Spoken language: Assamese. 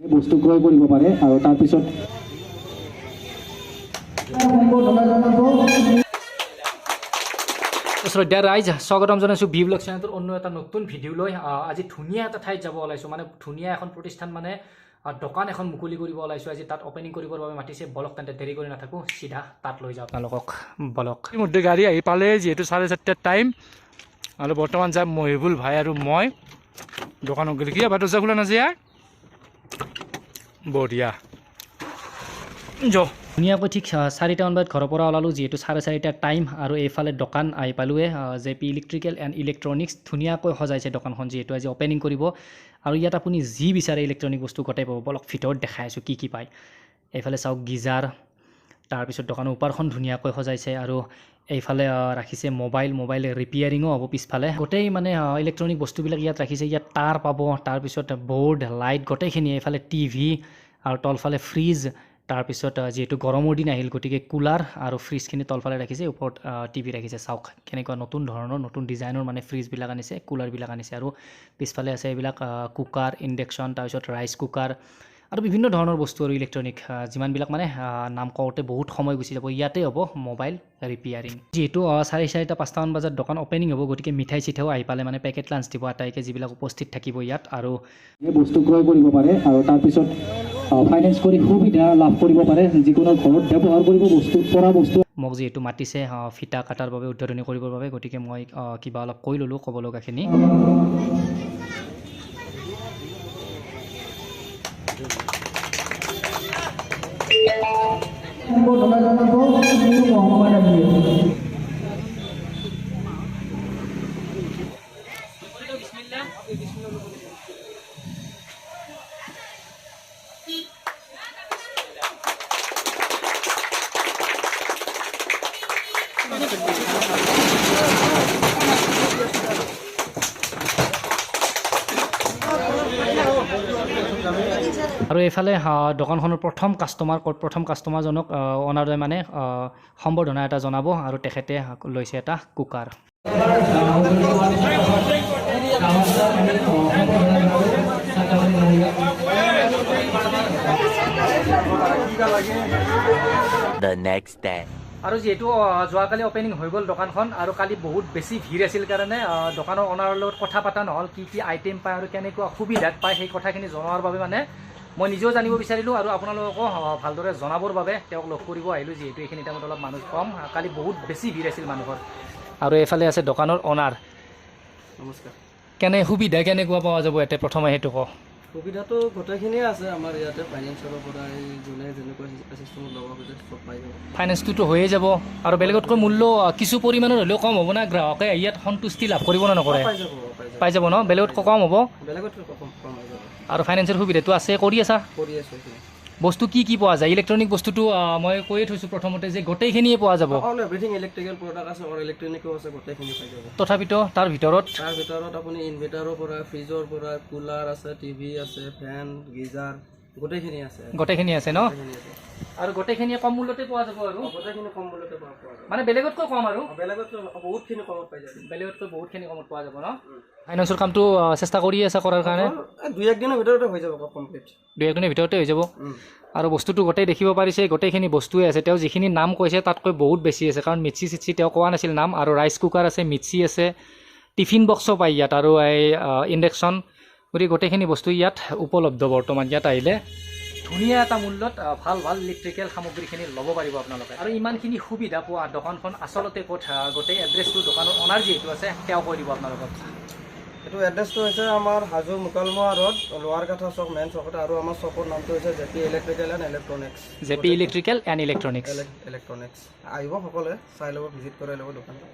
বস্তু ক্ৰয় কৰিব পাৰে আৰু তাৰপিছত শ্ৰদ্ধা ৰাইজ স্বাগতম জনাইছোঁ বি ব্লগ চেনেলটোৰ অন্য এটা নতুন ভিডিঅ' লৈ। আজি ধুনীয়া এটা ঠাইত যাব ওলাইছোঁ। মানে ধুনীয়া এখন প্ৰতিষ্ঠান মানে দোকান এখন মুকলি কৰিব ওলাইছোঁ। আজি তাত অপেনিং কৰিবৰ বাবে মাতিছে বলক তেন্তে দেৰি কৰি নাথাকোঁ চিধা তাত লৈ যাওঁ। আপোনালোকক বলক। ইতিমধ্যে গাড়ী আহি পালে যিহেতু চাৰে চাৰিটাৰ টাইম আৰু বৰ্তমান যাম মহিবুল ভাই আৰু মই। দোকানত গ'লে কি এবাৰ দৰ্জা খোলা নাযায় বঢ়িয়া। য। ধুনীয়াকৈ ঠিক চাৰিটামান বজাত ঘৰৰ পৰা ওলালোঁ যিহেতু চাৰে চাৰিটাৰ টাইম আৰু এইফালে দোকান আহি পালোঁৱে J P electrical and electronics ধুনীয়াকৈ সজাইছে দোকানখন যিহেতু আজি অপেনিং কৰিব। আৰু ইয়াত আপুনি যি বিচাৰে ইলেক্ট্ৰনিক বস্তু গোটেই পাব। বলক ভিতৰত দেখাই আছোঁ কি কি পায়। এইফালে চাওক গিজাৰ তাৰপিছত দোকানৰ ওপৰখন ধুনীয়াকৈ সজাইছে আৰু এইফালে ৰাখিছে মোবাইল মোবাইল ৰিপেয়াৰিঙো হ'ব পিছফালে। গোটেই মানে ইলেক্ট্ৰনিক বস্তুবিলাক ইয়াত ৰাখিছে। ইয়াত তাঁৰ পাব তাৰপিছত বৰ্ড লাইট গোটেইখিনি। এইফালে টিভি আৰু তলফালে ফ্ৰিজ তাৰপিছত যিহেতু গৰমৰ দিন আহিল, গতিকে কুলাৰ আৰু ফ্ৰিজখিনি তলফালে ৰাখিছে, ওপৰত টিভি ৰাখিছে, চাওক কেনেকুৱা নতুন ধৰণৰ, নতুন ডিজাইনৰ মানে ফ্ৰিজবিলাক আনিছে, কুলাৰবিলাক আনিছে আৰু পিছফালে আছে এইবিলাক কুকাৰ ইণ্ডাকশ্যন তাৰপিছত ৰাইচ কুকাৰ আৰু বিভিন্ন ধৰণৰ বস্তু আৰু ইলেক্ট্ৰনিক যিমানবিলাক মানে নাম কওঁতে বহুত সময় গুচি যাব, ইয়াতে হ'ব মোবাইল ৰিপেয়াৰিং। যিহেতু চাৰে চাৰিটা, পাঁচটামান বজাত দোকান অপেনিং হ'ব, গতিকে মিঠাই চিঠাও আহি পালে মানে পেকেট লাঞ্চ দিব, আটাইকে যিবিলাক উপস্থিত থাকিব ইয়াত আৰু বস্তু ক্ৰয় কৰিব পাৰে আৰু তাৰপিছত ফাইনেন্স কৰি সুবিধা লাভ কৰিব পাৰে যিকোনো ঘৰত ব্যৱহাৰ কৰিব বস্তু পৰা বস্তু। মোক যিহেতু মাতিছে ফিটা কাটাৰ বাবে উদ্বোধনী কৰিবৰ বাবে গতিকে মই কিবা অলপ কৈ ল'লোঁ ক'ব লগাখিনি। আৰু এইফালে দোকানখনৰ প্ৰথম কাষ্টমাৰ প্ৰথম কাষ্টমাৰজনক অনাৰে মানে সম্বৰ্ধনা এটা জনাব আৰু তেখেতে লৈছে এটা কুকাৰ the next day. আৰু যিহেতু যোৱাকালি অপেনিং হৈ গ'ল দোকানখন আৰু কালি বহুত বেছি ভিৰ আছিল কাৰণে দোকানৰ অনাৰৰ লগত কথা পতা নহ'ল কি কি আইটেম পায় আৰু কেনেকুৱা সুবিধাত পায় সেই কথাখিনি জনোৱাৰ বাবে মানে মই নিজেও জানিব বিচাৰিলোঁ আৰু আপোনালোককো ভালদৰে জনাবৰ বাবে তেওঁক লগ কৰিব আহিলোঁ যিহেতু এইখিনি টাইমত অলপ মানুহ কম। কালি বহুত বেছি ভিৰ আছিল মানুহৰ। আৰু এইফালে আছে দোকানৰ অনাৰ নমস্কাৰ। কেনে সুবিধা কেনেকুৱা পোৱা যাব ইয়াতে? প্ৰথমে সেইটো কওঁ। সুবিধাটো গোটেইখিনিয়ে আছে আমাৰ ইয়াতে ফাইনেন্সৰ পৰা যোনে যেনেকুৱা চিষ্টেমত ল'ব খোজে চব পাই যাব। ফাইনেন্সটোতো হৈয়ে যাব। আৰু বেলেগতকৈ মূল্য কিছু পৰিমাণৰ হ'লেও কম হ'ব না। গ্ৰাহকে ইয়াত সন্তুষ্টি লাভ কৰিব নে নকৰে? পাই যাব ন? বেলেগতকৈ কম হ'ব? বেলেগতকৈ কম আৰু ফাইনেন্সৰ সুবিধাটো আছে? কৰি আছা কৰি আছোঁ। বস্তু কি কি পোৱা যায়? ইলেক্ট্ৰনিক বস্তুটো মই কৈয়ে থৈছোঁ প্ৰথমতে যে গোটেইখিনিয়ে পোৱা যাব। অল এভৰিথিং ইলেক্ট্ৰিকেল প্ৰডাক্ট আছে আৰু ইলেক্ট্ৰনিকো আছে গোটেইখিনি পাই যাব। তথাপিতো তাৰ ভিতৰত? তাৰ ভিতৰত আপুনি ইনভাৰ্টাৰৰ পৰা ফ্ৰিজৰ পৰা কুলাৰ আছে টিভি আছে ফেন গিজাৰ। গোটেইখিনি আছে। গোটেইখিনি আছে ন? গোটেইখিনি আৰু গোটেইখিনিয়ে কম মূল্যতে পোৱা যাব আৰু? গোটেইখিনি কম মূল্যতে পোৱা যাব। মানে বেলেগতকৈ কম আৰু? বেলেগতকৈ বহুতখিনি কমত পাই যাব। বেলেগতকৈ বহুতখিনি কমত পোৱা যাব ন? ফাইনেন্সৰ কামটো চেষ্টা কৰি আছে কৰাৰ কাৰণে? দুই একদিনৰ ভিতৰতে হৈ যাব কমপ্লিট দুই একদিনৰ ভিতৰতে হৈ যাব? আৰু বস্তুটো গোটেই দেখিব পাৰিছে গোটেইখিনি বস্তুৱে আছে। তেওঁ যিখিনি নাম কৈছে তাতকৈ বহুত বেছি আছে। কাৰণ মিক্সি চিক্সি তেওঁ কোৱা নাছিল নাম। আৰু ৰাইচ কুকাৰ আছে মিক্সি আছে। টিফিন বক্সো পায় ইয়াত। আৰু এই ইণ্ডাকশ্যন। গতিকে গোটেইখিনি বস্তু ইয়াত উপলব্ধ বৰ্তমান ইয়াত আহিলে। ধুনীয়া এটা মূল্যত ভালো ভালো ইলেক্ট্ৰিকেল সামগ্ৰীখিনি ল'ব পাৰিব আপোনালোকে। আৰু ইমানখিনি সুবিধা পোৱা দোকানখন আচলতে ক'ত গোটেই এড্ৰেছটো দোকানৰ অনাৰ যিহেতু আছে তেওঁ কৈ দিব আপোনালোকক। এইটো এড্ৰেছটো হৈছে আমাৰ হাজো মুকালমোৱা ৰোড লোৱাৰ কাঠা চক মেইন চকতে আৰু আমাৰ চকৰ নামটো হৈছে J P electrical and electronics J P electrical and electronics electronics আহিব সকলোৱে চাই ল'ব ভিজিট কৰাই ল'ব দোকানটো।